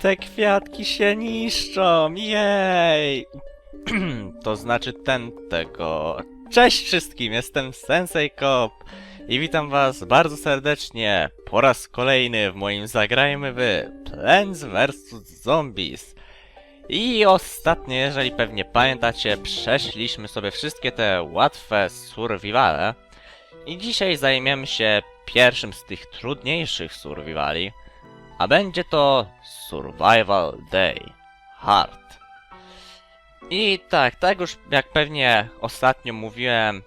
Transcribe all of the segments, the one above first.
Te kwiatki się niszczą, jej! to znaczy ten tego. Cześć wszystkim, jestem Sensei Cop i witam was bardzo serdecznie po raz kolejny w moim Zagrajmy w Plants vs Zombies. I ostatnio, jeżeli pewnie pamiętacie, przeszliśmy sobie wszystkie te łatwe survivale. I dzisiaj zajmiemy się pierwszym z tych trudniejszych survivali. A będzie to Survival Day Hard. I tak, tak już jak pewnie ostatnio mówiłem,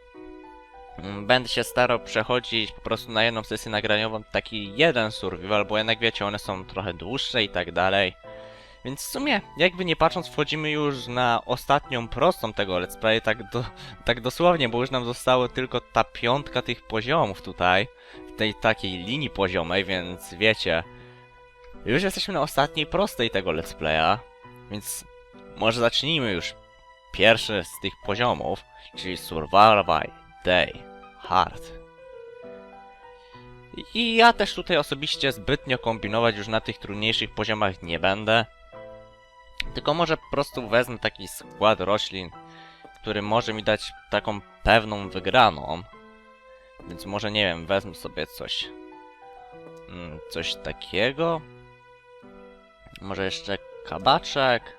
mm, będę się starał przechodzić po prostu na jedną sesję nagraniową taki jeden survival, bo jednak wiecie, one są trochę dłuższe i tak dalej. Więc w sumie, jakby nie patrząc, wchodzimy już na ostatnią prostą tego let's play, tak, do, tak dosłownie, bo już nam zostało tylko ta piątka tych poziomów tutaj, w tej takiej linii poziomej, więc wiecie, już jesteśmy na ostatniej prostej tego let's playa, więc może zacznijmy już pierwszy z tych poziomów, czyli Survival Day Hard. I ja też tutaj osobiście zbytnio kombinować już na tych trudniejszych poziomach nie będę. Tylko może po prostu wezmę taki skład roślin, który może mi dać taką pewną wygraną. Więc może nie wiem, wezmę sobie coś. mm, Coś takiego. Może jeszcze kabaczek.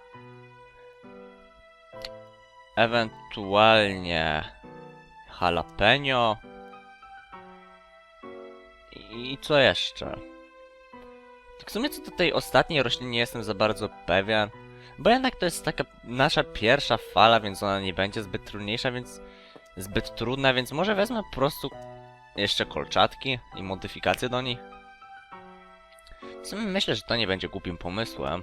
Ewentualnie jalapeno. I co jeszcze? Tak w sumie co do tej ostatniej rośliny nie jestem za bardzo pewien. Bo jednak to jest taka nasza pierwsza fala, więc ona nie będzie zbyt trudniejsza, więc zbyt trudna, więc może wezmę po prostu jeszcze kolczatki i modyfikacje do nich. W sumie myślę, że to nie będzie głupim pomysłem.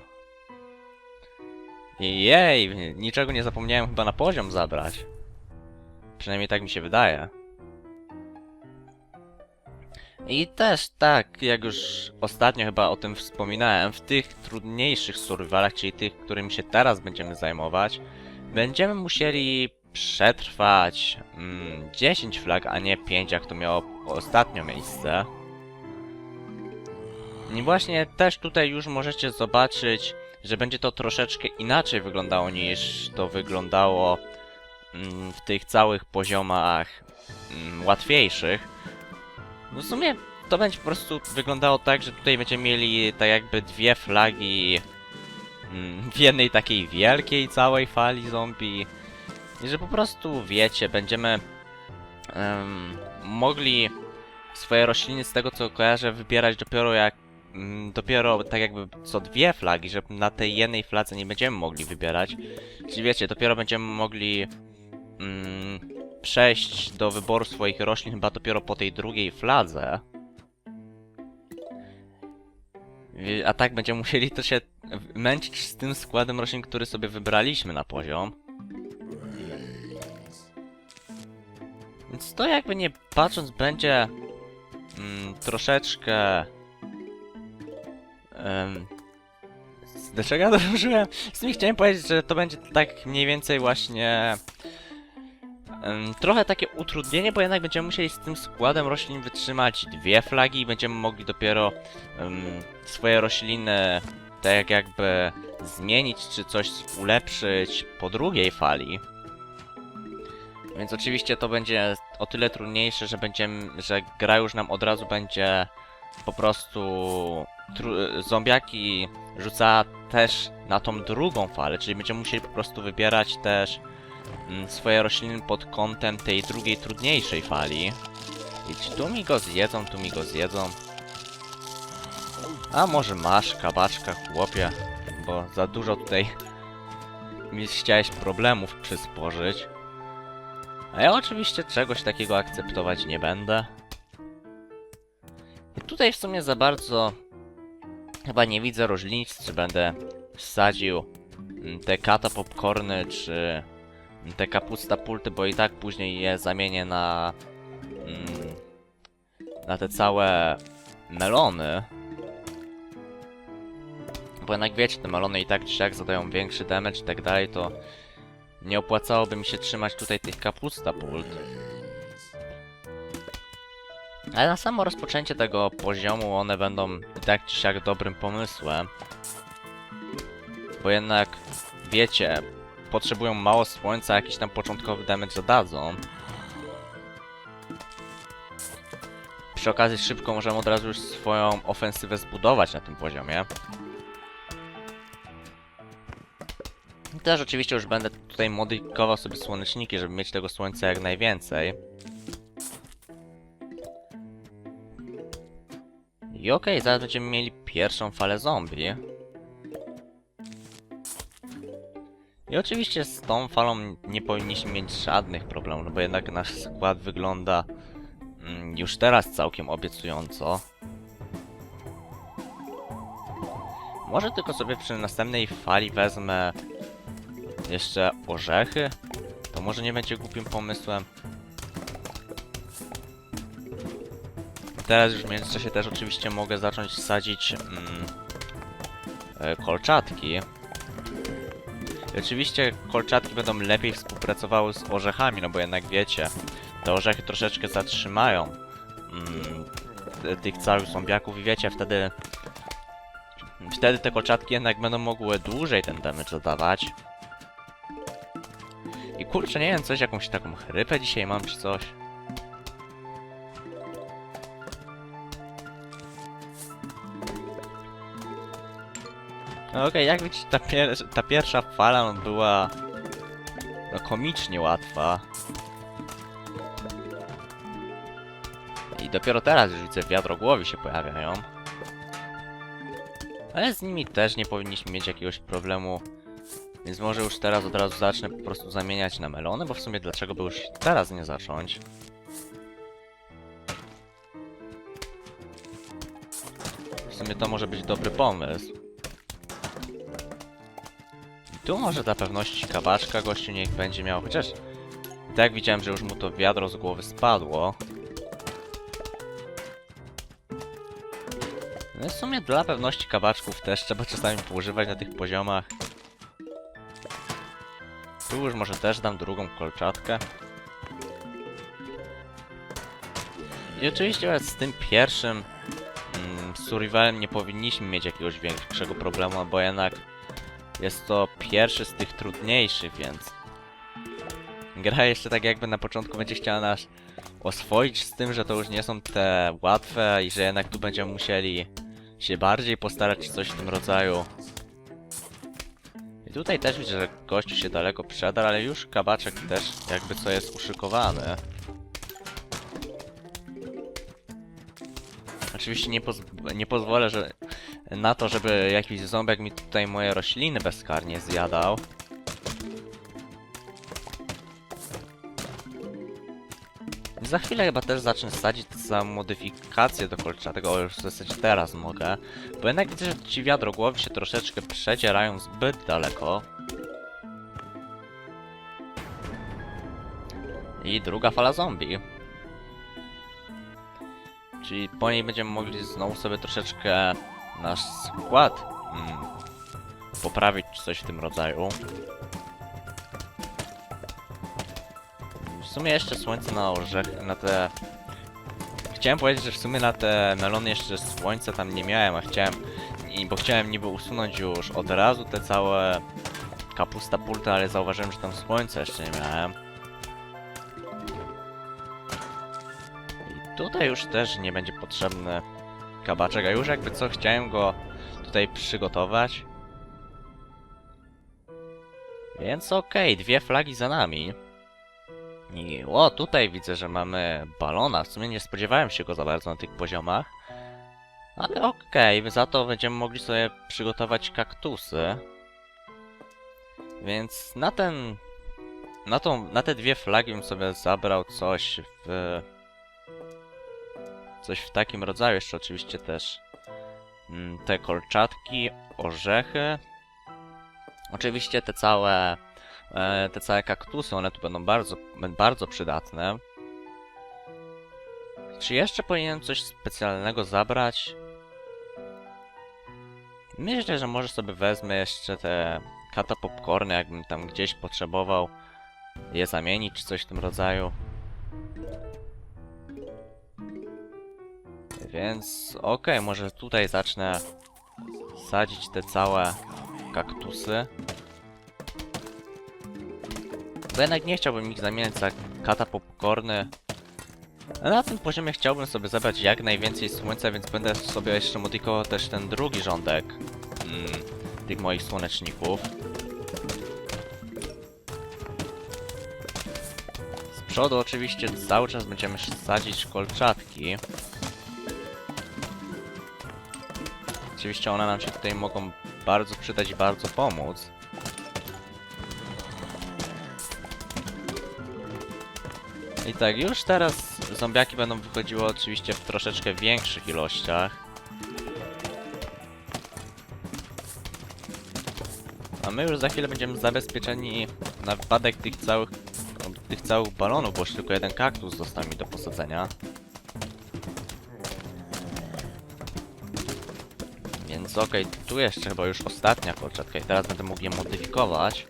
Jej, niczego nie zapomniałem chyba na poziom zabrać. Przynajmniej tak mi się wydaje. I też tak, jak już ostatnio chyba o tym wspominałem, w tych trudniejszych survivalach, czyli tych, którymi się teraz będziemy zajmować, będziemy musieli przetrwać mm, 10 flag, a nie 5, jak to miało ostatnio miejsce. I właśnie też tutaj już możecie zobaczyć, że będzie to troszeczkę inaczej wyglądało niż to wyglądało mm, w tych całych poziomach mm, łatwiejszych. No w sumie to będzie po prostu wyglądało tak, że tutaj będziemy mieli tak jakby dwie flagi mm, w jednej takiej wielkiej całej fali zombie. I że po prostu wiecie, będziemy em, mogli swoje rośliny z tego co kojarzę wybierać dopiero jak dopiero tak jakby co dwie flagi, że na tej jednej fladze nie będziemy mogli wybierać. Czyli wiecie, dopiero będziemy mogli mm, przejść do wyboru swoich roślin chyba dopiero po tej drugiej fladze. A tak będziemy musieli to się męczyć z tym składem roślin, który sobie wybraliśmy na poziom. Więc to jakby nie patrząc będzie mm, troszeczkę... Um, dlaczego ja to użyłem? W sumie chciałem powiedzieć, że to będzie tak mniej więcej właśnie... trochę takie utrudnienie, bo jednak będziemy musieli z tym składem roślin wytrzymać dwie flagi i będziemy mogli dopiero em, swoje rośliny tak jak jakby zmienić czy coś ulepszyć po drugiej fali. Więc oczywiście to będzie o tyle trudniejsze, że będziemy, że gra już nam od razu będzie po prostu zombiaki rzucała też na tą drugą falę, czyli będziemy musieli po prostu wybierać też mm, swoje rośliny pod kątem tej drugiej, trudniejszej fali. I tu mi go zjedzą, tu mi go zjedzą. A może masz kabaczka, chłopie, bo za dużo tutaj mi chciałeś problemów przysporzyć. A ja oczywiście czegoś takiego akceptować nie będę. I tutaj w sumie za bardzo chyba nie widzę różnic, czy będę wsadził mm, te kata popcorny, czy te kapusta pulty, bo i tak później je zamienię na mm, na te całe melony. Bo jednak wiecie, te melony i tak czy siak zadają większy damage i tak dalej, to nie opłacałoby mi się trzymać tutaj tych kapusta pult. Ale na samo rozpoczęcie tego poziomu one będą tak czy siak dobrym pomysłem. Bo jednak, wiecie, potrzebują mało słońca, jakiś tam początkowy damage zadadzą. Przy okazji szybko możemy od razu już swoją ofensywę zbudować na tym poziomie. Też oczywiście już będę tutaj modyfikował sobie słoneczniki, żeby mieć tego słońca jak najwięcej. I okej, zaraz będziemy mieli pierwszą falę zombie. I oczywiście z tą falą nie powinniśmy mieć żadnych problemów, no bo jednak nasz skład wygląda mm, już teraz całkiem obiecująco. Może tylko sobie przy następnej fali wezmę jeszcze orzechy? To może nie będzie głupim pomysłem. Teraz już w międzyczasie też oczywiście mogę zacząć sadzić mm, e, kolczatki. Oczywiście kolczatki będą lepiej współpracowały z orzechami, no bo jednak wiecie, te orzechy troszeczkę zatrzymają mm, tych całych zombiaków i wiecie, wtedy wtedy te kolczatki jednak będą mogły dłużej ten damage zadawać. I kurczę, nie wiem, coś, jakąś taką chrypę dzisiaj mam czy coś. No okej, jak widzicie, ta, pier ta pierwsza fala no, była no, komicznie łatwa. I dopiero teraz już widzę wiadrogłowi się pojawiają. Ale z nimi też nie powinniśmy mieć jakiegoś problemu. Więc może już teraz od razu zacznę po prostu zamieniać na melony, bo w sumie dlaczego by już teraz nie zacząć? W sumie to może być dobry pomysł. Tu może dla pewności kabaczka gościu niech będzie miał, chociaż... i Tak widziałem, że już mu to wiadro z głowy spadło. No w sumie dla pewności kabaczków też trzeba czasami poużywać na tych poziomach. Tu już może też dam drugą kolczatkę. I oczywiście z tym pierwszym mm, survivalem nie powinniśmy mieć jakiegoś większego problemu, bo jednak jest to pierwszy z tych trudniejszych, więc gra jeszcze tak jakby na początku będzie chciała nas oswoić z tym, że to już nie są te łatwe i że jednak tu będziemy musieli się bardziej postarać coś w tym rodzaju. I tutaj też widzę, że gościu się daleko przedarł, ale już kabaczek też jakby co jest uszykowany. Oczywiście nie, poz- nie pozwolę że na to, żeby jakiś ząbek mi tutaj moje rośliny bezkarnie zjadał. Za chwilę chyba też zacznę sadzić za modyfikację do kolczatego, o już w zasadzie teraz mogę. Bo jednak widzę, że ci wiadrogłowi się troszeczkę przedzierają zbyt daleko. I druga fala zombie. Czyli po niej będziemy mogli znowu sobie troszeczkę nasz skład mm, poprawić czy coś w tym rodzaju. W sumie jeszcze słońce na orzech, na te... Chciałem powiedzieć, że w sumie na te melony jeszcze słońca tam nie miałem, a chciałem... Bo chciałem niby usunąć już od razu te całe kapusta pulta, ale zauważyłem, że tam słońca jeszcze nie miałem. I tutaj już też nie będzie potrzebny kabaczek, a już jakby co, chciałem go tutaj przygotować. Więc okej, dwie flagi za nami. I o, tutaj widzę, że mamy balona. W sumie nie spodziewałem się go za bardzo na tych poziomach. Ale okej, za to będziemy mogli sobie przygotować kaktusy. Więc na ten... Na, tą, na te dwie flagi bym sobie zabrał coś w... Coś w takim rodzaju. Jeszcze oczywiście też mm, te kolczatki, orzechy. Oczywiście te całe e, te całe kaktusy, one tu będą bardzo, bardzo przydatne. Czy jeszcze powinienem coś specjalnego zabrać? Myślę, że może sobie wezmę jeszcze te kata popcorny, jakbym tam gdzieś potrzebował je zamienić, czy coś w tym rodzaju. Więc okej, może tutaj zacznę sadzić te całe kaktusy. Bo jednak nie chciałbym ich zamieniać za kata popcorny. Na tym poziomie chciałbym sobie zabrać jak najwięcej słońca, więc będę sobie jeszcze modyfikował też ten drugi rządek mm, tych moich słoneczników. Z przodu oczywiście cały czas będziemy sadzić kolczatki. Oczywiście one nam się tutaj mogą bardzo przydać i bardzo pomóc. I tak, już teraz zombiaki będą wychodziły oczywiście w troszeczkę większych ilościach. A my już za chwilę będziemy zabezpieczeni na wypadek tych całych, tych całych balonów, bo już tylko jeden kaktus został mi do posadzenia. Więc okej, tu jeszcze chyba już ostatnia kolczatka i teraz będę mógł je modyfikować.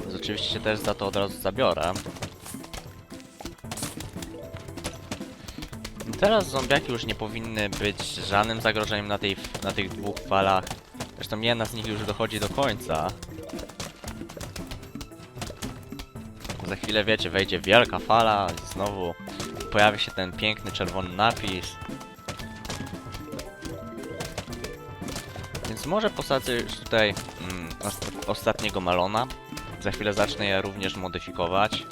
Więc oczywiście też za to od razu zabiorę. Teraz zombiaki już nie powinny być żadnym zagrożeniem na, tej, na tych dwóch falach. Zresztą jedna z nich już dochodzi do końca. Za chwilę wiecie, wejdzie wielka fala znowu pojawi się ten piękny czerwony napis. Może posadzę już tutaj mm, os- ostatniego malona. Za chwilę zacznę je również modyfikować.